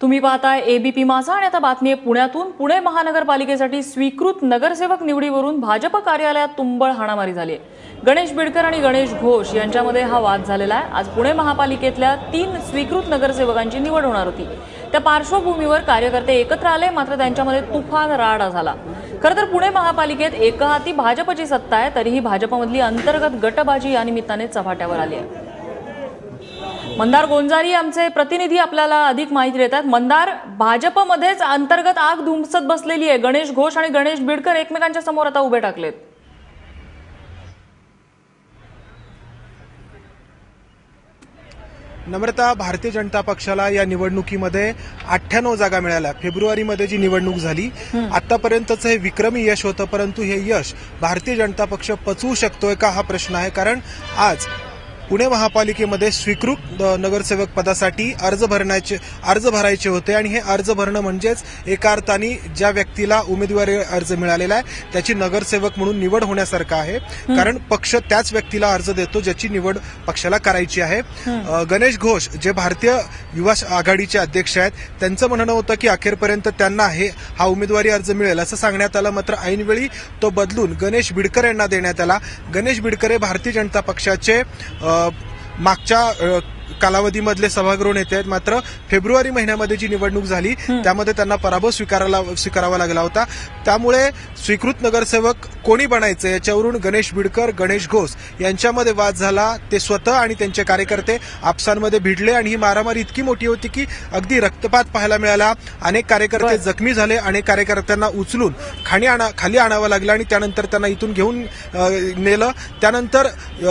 तुम्ही पाहताय एबीपी माझा आणि आता बातमी आहे पुण्यातून. पुणे महानगरपालिकेसाठी स्वीकृत नगरसेवक निवडीवरून भाजप कार्यालयात तुंबळ हाणामारी झाली आहे. गणेश बिडकर आणि गणेश घोष यांच्यामध्ये हा वाद झालेला आहे. आज पुणे महापालिकेतल्या तीन स्वीकृत नगरसेवकांची निवड होणार होती. त्या पार्श्वभूमीवर कार्यकर्ते एकत्र आले मात्र त्यांच्यामध्ये तुफान राडा झाला. खरं तर पुणे महापालिकेत एकहाती भाजपची सत्ता आहे तरीही भाजपमधली अंतर्गत गटबाजी या निमित्ताने चव्हाट्यावर आली आहे. मंदार गोंजारी आमचे प्रतिनिधी आपल्याला अधिक माहिती देतात. मंदार भाजपमध्येच अंतर्गत आग धुमसत बसलेली आहे. गणेश घोष आणि गणेश बिडकर एकमेकांच्या समोर आता उभे टाकलेत. नम्रता भारतीय जनता पक्षाला या निवडणुकीमध्ये अठ्ठ्याण्णव जागा मिळाल्या. फेब्रुवारीमध्ये जी निवडणूक झाली आतापर्यंतचं हे विक्रमी यश होतं परंतु हे यश भारतीय जनता पक्ष पचवू शकतोय का हा प्रश्न आहे. कारण आज पुणे महापालिकेमध्ये स्वीकृत नगरसेवक पदासाठी अर्ज भरण्याचे अर्ज भरायचे होते आणि हे अर्ज भरणं म्हणजेच एका अर्थाने ज्या व्यक्तीला उमेदवारी अर्ज मिळालेला आहे त्याची नगरसेवक म्हणून निवड होण्यासारखं आहे. कारण पक्ष त्याच व्यक्तीला अर्ज देतो ज्याची निवड पक्षाला करायची आहे. गणेश घोष जे भारतीय युवा आघाडीचे अध्यक्ष आहेत त्यांचं म्हणणं होतं की अखेरपर्यंत त्यांना हे हा उमेदवारी अर्ज मिळेल असं सांगण्यात आलं. मात्र ऐनवेळी तो बदलून गणेश बिडकर यांना देण्यात आला. गणेश बिडकर हे भारतीय जनता पक्षाचे अ, मागच्या कालावधीमधले सभागृह नेते आहेत. मात्र फेब्रुवारी महिन्यामध्ये जी निवडणूक झाली त्यामध्ये त्यांना पराभव स्वीकारायला स्वीकारावा लागला होता. त्यामुळे स्वीकृत नगरसेवक कोणी बनायचं? याच्यावरून गणेश बिडकर गणेश घोष यांच्यामध्ये वाद झाला. ते स्वतः आणि त्यांचे कार्यकर्ते आपसांमध्ये भिडले आणि ही मारामारी इतकी मोठी होती की अगदी रक्तपात पाहायला मिळाला. अनेक कार्यकर्ते जखमी झाले. अनेक कार्यकर्त्यांना उचलून खाली आणा खाली आणावं लागलं आणि त्यानंतर त्यांना इथून घेऊन नेलं. त्यानंतर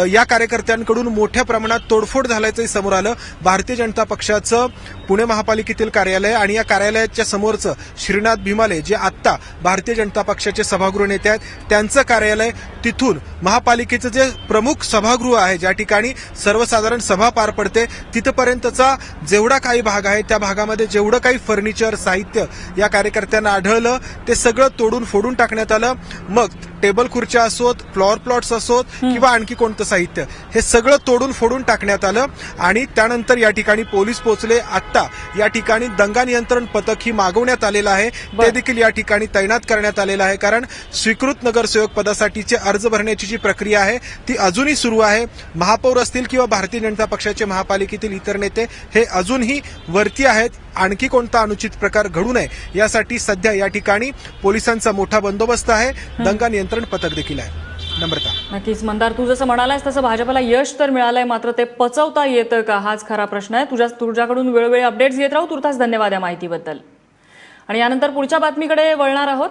या कार्यकर्त्यांकडून मोठ्या प्रमाणात तोडफोड झाल्याचंही समोर आलं. भारतीय जनता पक्षाचं पुणे महापालिकेतील कार्यालय आणि या कार्यालयाच्या समोरचं श्रीनाथ भीमाले जे आत्ता भारतीय जनता पक्षाचे सभागृह नेते आहेत त्यांचं कार्यालय तिथून महापालिकेचं जे प्रमुख सभागृह आहे ज्या ठिकाणी सर्वसाधारण सभा पार पडते तिथपर्यंतचा जेवढा काही भाग आहे त्या भागामध्ये जेवढं काही फर्निचर साहित्य या कार्यकर्त्यांना आढळलं ते सगळं तोडून फोडून टाकण्यात आलं. मग टेबल खुर्च्या असोत फ्लॉवर प्लॉट्स असोत किंवा आणखी कोणतं साहित्य हे सगळं तोडून फोडून टाकण्यात आलं. आणि त्यानंतर या ठिकाणी पोलीस पोहोचले. आत्ता या ठिकाणी दंगा नियंत्रण पथक ही मागवण्यात आलेलं आहे. ते देखील या ठिकाणी तैनात करण्यात आलेलं आहे कारण स्वीकृत नगरसेवक पदासाठीचे अर्ज भरण्याची जी प्रक्रिया आहे ती अजूनही सुरू आहे. महापौर असतील किंवा भारतीय जनता पक्षाचे महापालिकेतील इतर नेते हे अजूनही वरती आहेत. आणखी कोणता अनुचित प्रकार घडू नये यासाठी सध्या या ठिकाणी पोलिसांचा मोठा बंदोबस्त आहे. दंगा नियंत्रण पथक देखील आहे. नम्रता. नक्कीच. मंदार तू जसं म्हणालास तसं भाजपला यश तर मिळालंय मात्र ते पचवता येतं का? हाच खरा प्रश्न आहे. तुझ्या तुझ्याकडून वेळोवेळी अपडेट्स येत राहू. तुर्तास धन्यवाद या माहितीबद्दल. आणि यानंतर पुढच्या बातमीकडे वळणार आहोत.